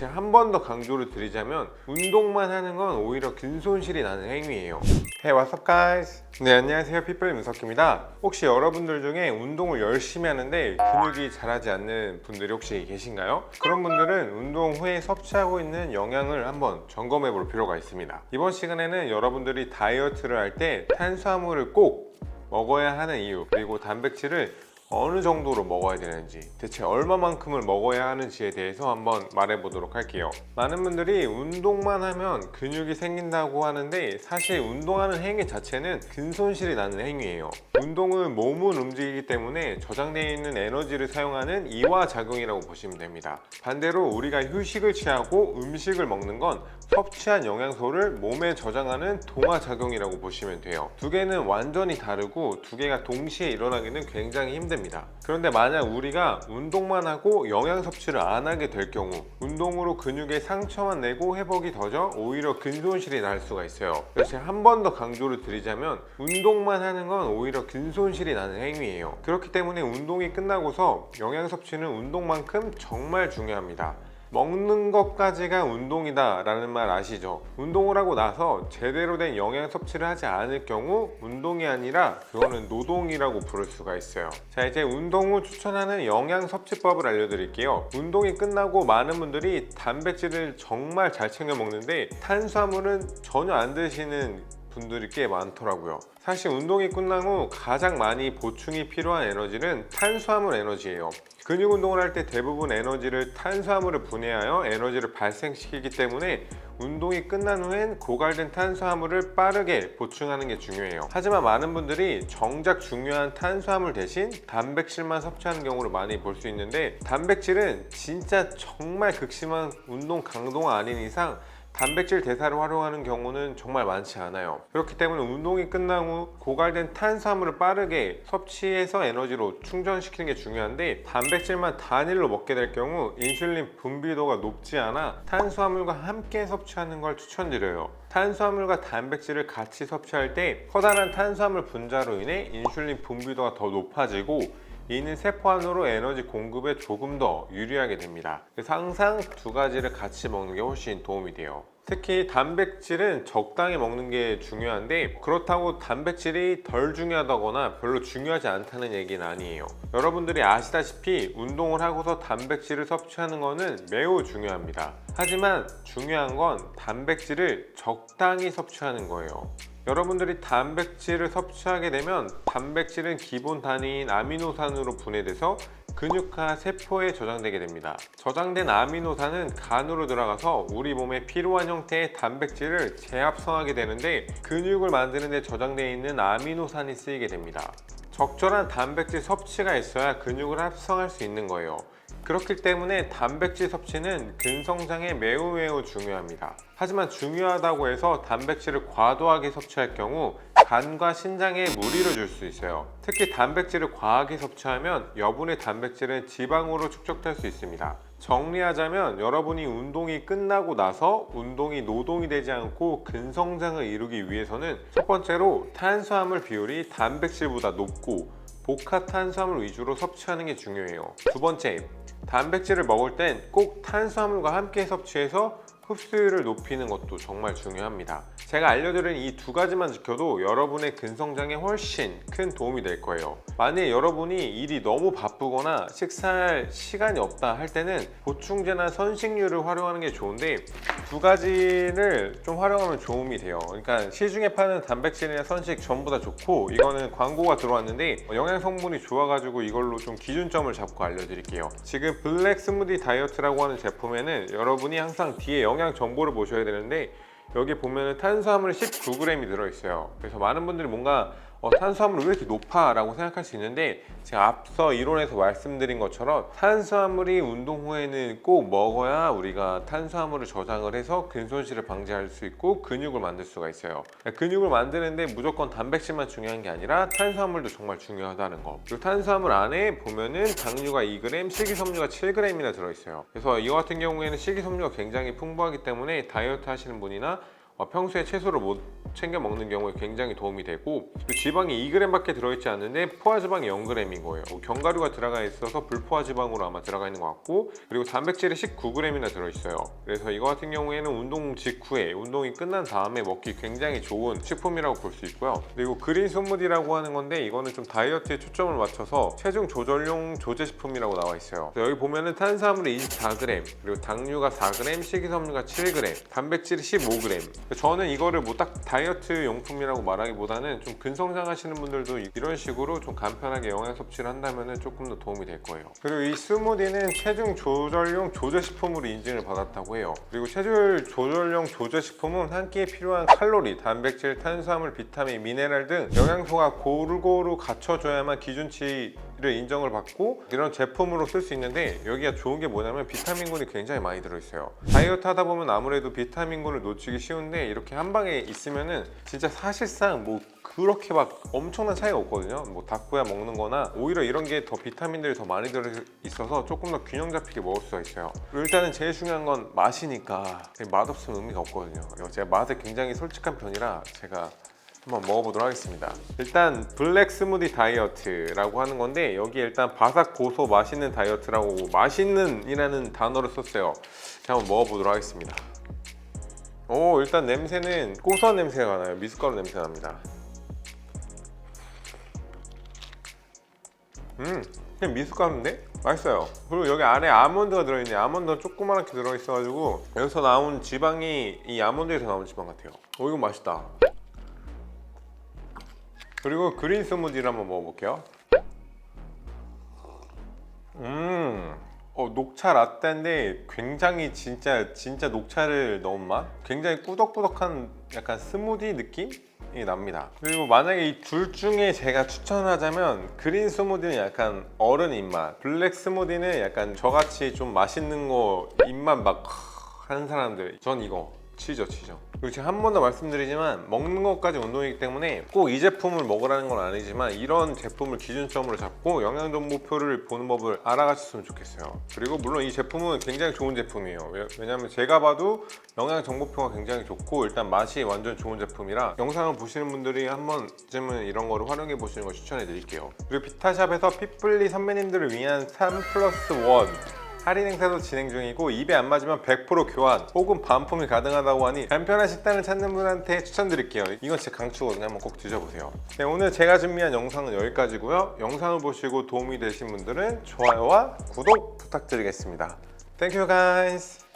그래서 한번 더 강조를 드리자면 운동만 하는 건 오히려 근손실이 나는 행위예요. Hey, what's up, guys? 네, 안녕하세요. 피플 민석입니다. 혹시 여러분들 중에 운동을 열심히 하는데 근육이 자라지 않는 분들이 혹시 계신가요? 그런 분들은 운동 후에 섭취하고 있는 영양을 한번 점검해 볼 필요가 있습니다. 이번 시간에는 여러분들이 다이어트를 할 때 탄수화물을 꼭 먹어야 하는 이유 그리고 단백질을 어느 정도로 먹어야 되는지 대체 얼마만큼을 먹어야 하는지에 대해서 한번 말해 보도록 할게요. 많은 분들이 운동만 하면 근육이 생긴다고 하는데 사실 운동하는 행위 자체는 근손실이 나는 행위예요. 운동은 몸을 움직이기 때문에 저장되어 있는 에너지를 사용하는 이화작용이라고 보시면 됩니다. 반대로 우리가 휴식을 취하고 음식을 먹는 건 섭취한 영양소를 몸에 저장하는 동화작용이라고 보시면 돼요. 두 개는 완전히 다르고 두 개가 동시에 일어나기는 굉장히 힘듭니다 그런데 만약 우리가 운동만 하고 영양 섭취를 안 하게 될 경우 운동으로 근육에 상처만 내고 회복이 더져 오히려 근손실이 날 수가 있어요. 그래서 한번 더 강조를 드리자면 운동만 하는 건 오히려 근손실이 나는 행위예요. 그렇기 때문에 운동이 끝나고서 영양 섭취는 운동만큼 정말 중요합니다 먹는 것까지가 운동이다 라는 말 아시죠? 운동을 하고 나서 제대로 된 영양 섭취를 하지 않을 경우 운동이 아니라 그거는 노동이라고 부를 수가 있어요 자 이제 운동 후 추천하는 영양 섭취법을 알려드릴게요 운동이 끝나고 많은 분들이 단백질을 정말 잘 챙겨 먹는데 탄수화물은 전혀 안 드시는 분들이 꽤 많더라고요. 사실 운동이 끝난 후 가장 많이 보충이 필요한 에너지는 탄수화물 에너지예요. 근육 운동을 할 때 대부분 에너지를 탄수화물을 분해하여 에너지를 발생시키기 때문에 운동이 끝난 후엔 고갈된 탄수화물을 빠르게 보충하는 게 중요해요. 하지만 많은 분들이 정작 중요한 탄수화물 대신 단백질만 섭취하는 경우를 많이 볼 수 있는데 단백질은 진짜 정말 극심한 운동 강도가 아닌 이상 단백질 대사를 활용하는 경우는 정말 많지 않아요. 그렇기 때문에 운동이 끝난 후 고갈된 탄수화물을 빠르게 섭취해서 에너지로 충전시키는 게 중요한데 단백질만 단일로 먹게 될 경우 인슐린 분비도가 높지 않아 탄수화물과 함께 섭취하는 걸 추천드려요. 탄수화물과 단백질을 같이 섭취할 때 커다란 탄수화물 분자로 인해 인슐린 분비도가 더 높아지고 이는 세포 안으로 에너지 공급에 조금 더 유리하게 됩니다. 그래서 항상 두 가지를 같이 먹는 게 훨씬 도움이 돼요. 특히 단백질은 적당히 먹는 게 중요한데 그렇다고 단백질이 덜 중요하다거나 별로 중요하지 않다는 얘기는 아니에요. 여러분들이 아시다시피 운동을 하고서 단백질을 섭취하는 것은 매우 중요합니다. 하지만 중요한 건 단백질을 적당히 섭취하는 거예요. 여러분들이 단백질을 섭취하게 되면 단백질은 기본 단위인 아미노산으로 분해돼서 근육화 세포에 저장되게 됩니다. 저장된 아미노산은 간으로 들어가서 우리 몸에 필요한 형태의 단백질을 재합성하게 되는데 근육을 만드는 데 저장되어 있는 아미노산이 쓰이게 됩니다. 적절한 단백질 섭취가 있어야 근육을 합성할 수 있는 거예요. 그렇기 때문에 단백질 섭취는 근성장에 매우 매우 중요합니다. 하지만 중요하다고 해서 단백질을 과도하게 섭취할 경우 간과 신장에 무리를 줄 수 있어요. 특히 단백질을 과하게 섭취하면 여분의 단백질은 지방으로 축적될 수 있습니다. 정리하자면 여러분이 운동이 끝나고 나서 운동이 노동이 되지 않고 근성장을 이루기 위해서는 첫 번째로 탄수화물 비율이 단백질보다 높고 복합 탄수화물 위주로 섭취하는 게 중요해요. 두 번째, 단백질을 먹을 땐 꼭 탄수화물과 함께 섭취해서 흡수율을 높이는 것도 정말 중요합니다. 제가 알려드린 이 두 가지만 지켜도 여러분의 근성장에 훨씬 큰 도움이 될 거예요. 만약 여러분이 일이 너무 바쁘거나 식사할 시간이 없다 할 때는 보충제나 선식류를 활용하는 게 좋은데 두 가지를 좀 활용하면 도움이 돼요. 그러니까 시중에 파는 단백질이나 선식 전부 다 좋고 이거는 광고가 들어왔는데 영양 성분이 좋아가지고 이걸로 좀 기준점을 잡고 알려드릴게요. 지금 블랙 스무디 다이어트라고 하는 제품에는 여러분이 항상 뒤에 영양 정보를 보셔야 되는데 여기 보면은 탄수화물 19g이 들어있어요. 그래서 많은 분들이 뭔가 어, 탄수화물이 왜 이렇게 높아? 라고 생각할 수 있는데 제가 앞서 이론에서 말씀드린 것처럼 탄수화물이 운동 후에는 꼭 먹어야 우리가 탄수화물을 저장을 해서 근손실을 방지할 수 있고 근육을 만들 수가 있어요 근육을 만드는데 무조건 단백질만 중요한 게 아니라 탄수화물도 정말 중요하다는 거 그리고 탄수화물 안에 보면은 당류가 2g, 식이섬유가 7g이나 들어있어요 그래서 이거 같은 경우에는 식이섬유가 굉장히 풍부하기 때문에 다이어트 하시는 분이나 어, 평소에 채소를 못 챙겨 먹는 경우에 굉장히 도움이 되고 그 지방이 2g밖에 들어있지 않는데 포화 지방이 0g인 거예요. 뭐 견과류가 들어가 있어서 불포화 지방으로 아마 들어가 있는 것 같고 그리고 단백질이 19g이나 들어있어요. 그래서 이거 같은 경우에는 운동 직후에 운동이 끝난 다음에 먹기 굉장히 좋은 식품이라고 볼 수 있고요. 그리고 그린 스무디라고 하는 건데 이거는 좀 다이어트에 초점을 맞춰서 체중 조절용 조제 식품이라고 나와 있어요. 여기 보면은 탄수화물이 24g, 그리고 당류가 4g, 식이섬유가 7g, 단백질이 15g. 저는 이거를 뭐 딱 다이 어트 용품이라고 말하기보다는 좀 근성장 하시는 분들도 이런 식으로 좀 간편하게 영양 섭취를 한다면 조금 더 도움이 될 거예요. 그리고 이 스무디는 체중 조절용 조제 식품으로 인증을 받았다고 해요. 그리고 체중 조절용 조제 식품은 한 끼에 필요한 칼로리, 단백질, 탄수화물, 비타민, 미네랄 등 영양소가 고루고루 갖춰져야만 기준치 를 인정을 받고 이런 제품으로 쓸 수 있는데 여기가 좋은 게 뭐냐면 비타민군이 굉장히 많이 들어있어요. 다이어트 하다 보면 아무래도 비타민군을 놓치기 쉬운데 이렇게 한 방에 있으면은 진짜 사실상 뭐 그렇게 막 엄청난 차이가 없거든요. 뭐 닭고야 먹는 거나 오히려 이런 게 더 비타민들이 더 많이 들어있어서 조금 더 균형 잡히게 먹을 수가 있어요. 일단은 제일 중요한 건 맛이니까 맛없으면 의미가 없거든요. 제가 맛에 굉장히 솔직한 편이라 제가 한번 먹어보도록 하겠습니다. 일단 블랙 스무디 다이어트라고 하는 건데 여기 일단 바삭 고소 맛있는 다이어트라고 맛있는 이라는 단어를 썼어요. 제가 한번 먹어보도록 하겠습니다. 오 일단 냄새는 고소한 냄새가 나요. 미숫가루 냄새 납니다. 음 그냥 미숫가루인데 맛있어요. 그리고 여기 안에 아몬드가 들어있네. 아몬드가 조그맣게 들어있어가지고 여기서 나온 지방이 이 아몬드에서 나온 지방 같아요. 오 이거 맛있다. 그리고 그린 스무디를 한번 먹어볼게요. 음, 어, 녹차 라떼인데 굉장히 진짜 진짜 녹차를 넣은 맛? 굉장히 꾸덕꾸덕한 약간 스무디 느낌이 납니다. 그리고 만약에 이 둘 중에 제가 추천하자면 그린 스무디는 약간 어른 입맛, 블랙 스무디는 약간 저같이 좀 맛있는 거 입맛 막 하는 사람들. 전 이거. 치죠 치죠 그리고 제가 한 번 더 말씀드리지만 먹는 것까지 운동이기 때문에 꼭 이 제품을 먹으라는 건 아니지만 이런 제품을 기준점으로 잡고 영양정보표를 보는 법을 알아가셨으면 좋겠어요. 그리고 물론 이 제품은 굉장히 좋은 제품이에요. 왜- 왜냐면 제가 봐도 영양 정보표가 굉장히 좋고 일단 맛이 완전 좋은 제품이라 영상을 보시는 분들이 한 번쯤은 이런 거를 활용해 보시는 걸 추천해 드릴게요. 그리고 비타샵에서 핏불리 선배님들을 위한 3 플러스 1 할인 행사도 진행 중이고 입에 안 맞으면 100% 교환 혹은 반품이 가능하다고 하니 간편한 식단을 찾는 분한테 추천드릴게요. 이건 진짜 강추거든요. 한번 꼭 드셔보세요. 네, 오늘 제가 준비한 영상은 여기까지고요. 영상을 보시고 도움이 되신 분들은 좋아요와 구독 부탁드리겠습니다. Thank you guys